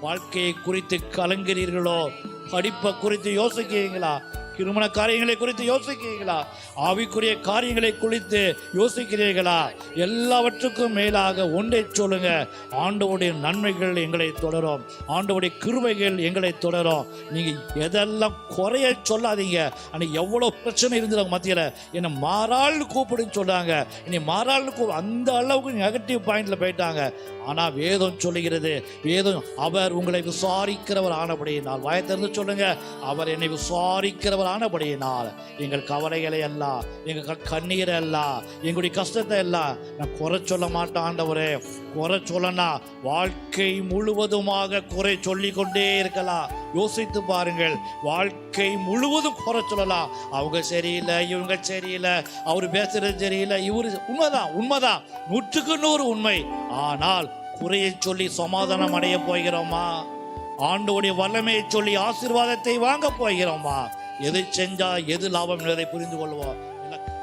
வாழ்க்கையை குறித்து கலங்குறீர்களோ படிப்பை குறித்து யோசிக்கிறீங்களா திருமண காரியங்களை குறித்து யோசிக்கிறீர்களா? ஆவிக்குரிய காரியங்களை குறித்து யோசிக்கிறீர்களா? எல்லாவற்றுக்கும் மேலாக ஒன்றை சொல்லுங்க. ஆண்டவுடைய நன்மைகள் எங்களை தொடரும். ஆண்டவுடைய கிருமைகள் எங்களை தொடரும். நீங்க எதெல்லாம் குறைய சொல்லாதீங்க. அன்னைக்கு எவ்வளோ பிரச்சனை இருந்தது மத்தியில்? என்னை மாறாள்னு கூப்பிடுன்னு சொல்றாங்க இனி மாறாள்னு கூ அந்த அளவுக்கு நெகட்டிவ் பாயிண்ட்ல போயிட்டாங்க. ஆனால் வேதம் சொல்லுகிறது வேதம் அவர் உங்களை விசாரிக்கிறவர் ஆனபடி நான் வாயத்திறந்து சொல்லுங்க. அவர் என்னை விசாரிக்கிறவர் ஆனபடியினால் எங்கள் கவலைகளை எல்லாம் எங்கள் க- கண்ணீரை எல்லாம் எங்களுடைய கஷ்டத்தை எல்லாம் நான் குறை சொல்ல மாட்டேன் ஆண்டவரே. குறை சொல்லனா வாழ்க்கை முழுவதுமாக குறை சொல்லி கொண்டே இருக்கலாம். யோசித்து பாருங்கள் வாழ்க்கை முழுவதும் குறை சொல்லலாம் அவங்க சரியில்லை இவங்க சரியில்லை அவர் பேசுறது சரியில்லை இவரு உண்மைதான் உண்மைதான். நூற்றுக்கு நூறு உண்மை. ஆனால் குறையை சொல்லி சமாதானம் அடைய போகிறோமா? ஆண்டோடைய வல்லமையை சொல்லி ஆசீர்வாதத்தை வாங்க போகிறோமா? எதை செஞ்சா எது லாபம் என்பதை புரிந்து கொள்வோம்